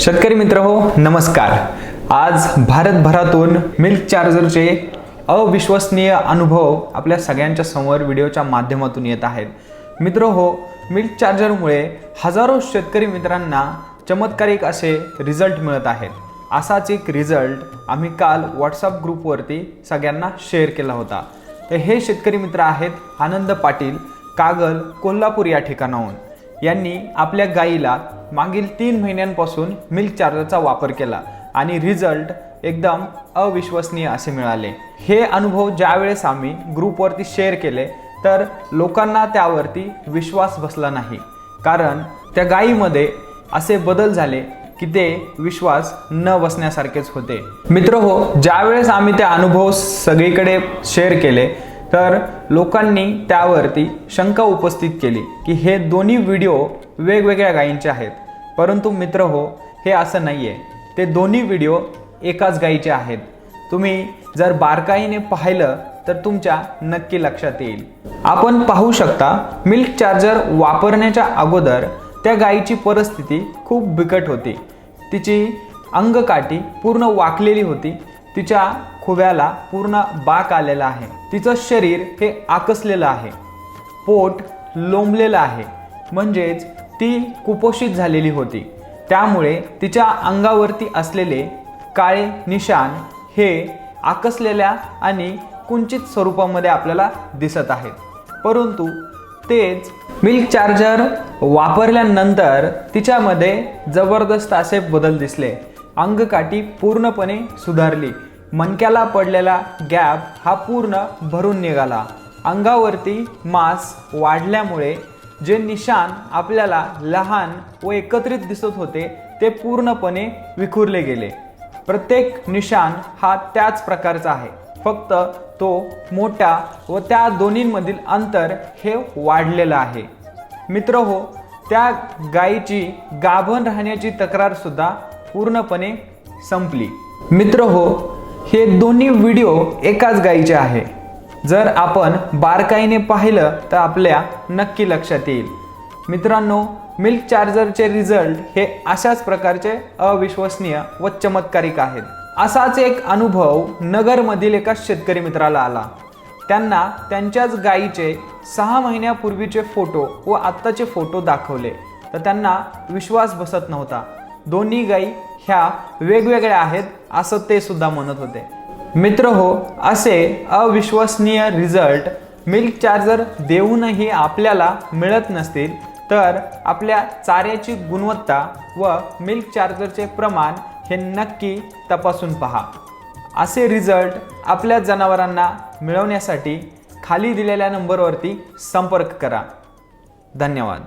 शेतकरी मित्र हो नमस्कार. आज भारतभरातून मिल्क चार्जरचे अविश्वसनीय अनुभव आपल्या सगळ्यांच्या समोर व्हिडिओच्या माध्यमातून येत आहेत. मित्र हो मिल्क चार्जरमुळे हजारो शेतकरी मित्रांना चमत्कारिक असे रिझल्ट मिळत आहेत. असाच एक रिझल्ट आम्ही काल व्हॉट्सअप ग्रुपवरती सगळ्यांना शेअर केला होता. तर हे शेतकरी मित्र आहेत आनंद पाटील कागल कोल्हापूर या ठिकाणाहून. यांनी आपल्या गाईला मागील तीन महिन्यांपासून मिल्क चार्जरचा वापर केला आणि रिझल्ट एकदम अविश्वसनीय असे मिळाले. हे अनुभव ज्यावेळेस आम्ही ग्रुपवरती शेअर केले तर लोकांना त्यावरती विश्वास बसला नाही. कारण त्या गायीमध्ये असे बदल झाले की ते विश्वास न बसण्यासारखेच होते. मित्र हो ज्यावेळेस आम्ही ते अनुभव सगळीकडे शेअर केले तर लोकांनी त्यावरती शंका उपस्थित केली की हे दोन्ही व्हिडिओ वेगवेगळ्या गायींचे आहेत. परंतु मित्र हो हे असं नाही आहे ते दोन्ही व्हिडिओ एकाच गायीचे आहेत. तुम्ही जर बारकाईने पाहिलं तर तुमच्या नक्की लक्षात येईल. आपण पाहू शकता मिल्क चार्जर वापरण्याच्या अगोदर त्या गायीची परिस्थिती खूप बिकट होती. तिची अंगकाठी पूर्ण वाकलेली होती. तिच्या खुव्याला पूर्ण बाक आलेला आहे. तिचं शरीर हे आकसलेलं आहे. पोट लोंबलेलं आहे. म्हणजेच ती कुपोषित झालेली होती. त्यामुळे तिच्या अंगावरती असलेले काळे निशाण हे आकसलेल्या आणि कुंचित स्वरूपामध्ये आपल्याला दिसत आहेत. परंतु तेच मिल्क चार्जर वापरल्यानंतर तिच्यामध्ये जबरदस्त असे बदल दिसले. अंगकाठी पूर्णपणे सुधारली. मणक्याला पडलेला गॅप हा पूर्ण भरून निघाला. अंगावरती मांस वाढल्यामुळे जे निशाण आपल्याला लहान व एकत्रित दिसत होते ते पूर्णपणे विखुरले गेले. प्रत्येक निशाण हा त्याच प्रकारचा आहे. फक्त तो मोठा व त्या दोन्हींमधील अंतर हे वाढलेलं आहे. मित्र हो त्या गायीची गाभण राहण्याची तक्रारसुद्धा पूर्णपणे संपली. मित्र हो हे दोन्ही व्हिडिओ एकाच गाईचे आहे. जर आपण बारकाईने पाहिलं तर आपल्या नक्की लक्षात येईल. मित्रांनो मिल्क चार्जरचे रिझल्ट हे अशाच प्रकारचे अविश्वसनीय व चमत्कारिक आहेत. असाच एक अनुभव नगरमधील एका शेतकरी मित्राला आला. त्यांना त्यांच्याच गाईचे सहा महिन्यापूर्वीचे फोटो व आत्ताचे फोटो दाखवले. तर त्यांना विश्वास बसत नव्हता. दोन्ही गायी ह्या वेगवेगळ्या आहेत असं ते सुद्धा म्हणत होते. मित्र हो असे अविश्वसनीय रिझल्ट मिल्क चार्जर देऊनही आपल्याला मिळत नसतील तर आपल्या चाऱ्याची गुणवत्ता व मिल्क चार्जरचे प्रमाण हे नक्की तपासून पहा. असे रिझल्ट आपल्या जनावरांना मिळवण्यासाठी खाली दिलेल्या नंबरवरती संपर्क करा. धन्यवाद.